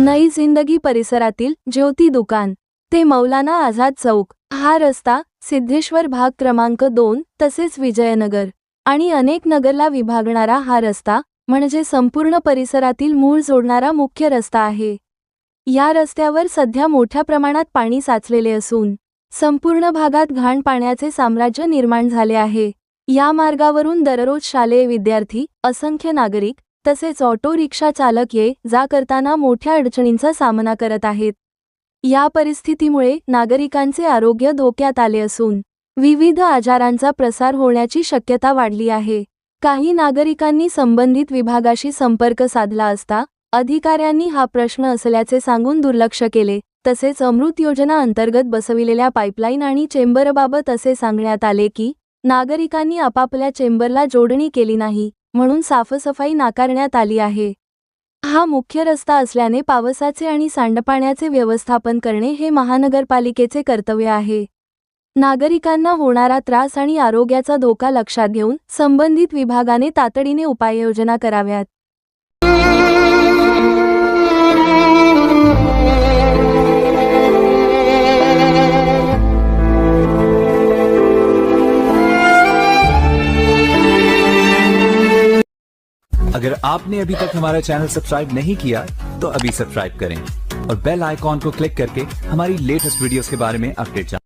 नई जिंदगी परिसरातील ज्योती दुकान. ते मौलाना आझाद चौक. हा रस्ता सिद्धेश्वर भाग क्रमांक दोन तसेच विजयनगर आणि अनेक नगरला विभागणारा हा रस्ता म्हणजे संपूर्ण परिसरातील मूळ जोडणारा मुख्य रस्ता आहे. या रस्त्यावर सध्या मोठ्या प्रमाणात पाणी साचलेले असून संपूर्ण भागात घाण पाण्याचे साम्राज्य निर्माण झाले आहे. या मार्गावरून दररोज शालेय विद्यार्थी असंख्य नागरिक तसेच ऑटो रिक्षा चालक ये जा करताना मोठ्या अडचणींचा सामना करत आहेत. या परिस्थितीमुळे नागरिकांचे आरोग्य धोक्यात आले असून विविध आजारांचा प्रसार होण्याची शक्यता वाढली आहे. काही नागरिकांनी संबंधित विभागाशी संपर्क साधला असता अधिकाऱ्यांनी हा प्रश्न असल्याचे सांगून दुर्लक्ष केले. तसेच अमृत योजना अंतर्गत बसविलेल्या पाईपलाईन आणि चेंबरबाबत असे सांगण्यात आले की नागरिकांनी आपापल्या चेंबरला जोडणी केली नाही. म्हणून साफसफाई नाकारण्यात आली आहे. हा मुख्य रस्ता असल्याने पावसाचे आणि सांडपाण्याचे व्यवस्थापन करणे हे महानगरपालिकेचे कर्तव्य आहे. नागरिकांना होणारा त्रास आणि आरोग्याचा धोका लक्षात घेऊन संबंधित विभागाने तातडीने उपाययोजना कराव्यात. अगर आपने अभी तक हमारा चैनल सब्सक्राइब नहीं किया तो अभी सब्सक्राइब करें और बेल आइकॉन को क्लिक करके हमारी लेटेस्ट वीडियोस के बारे में अपडेट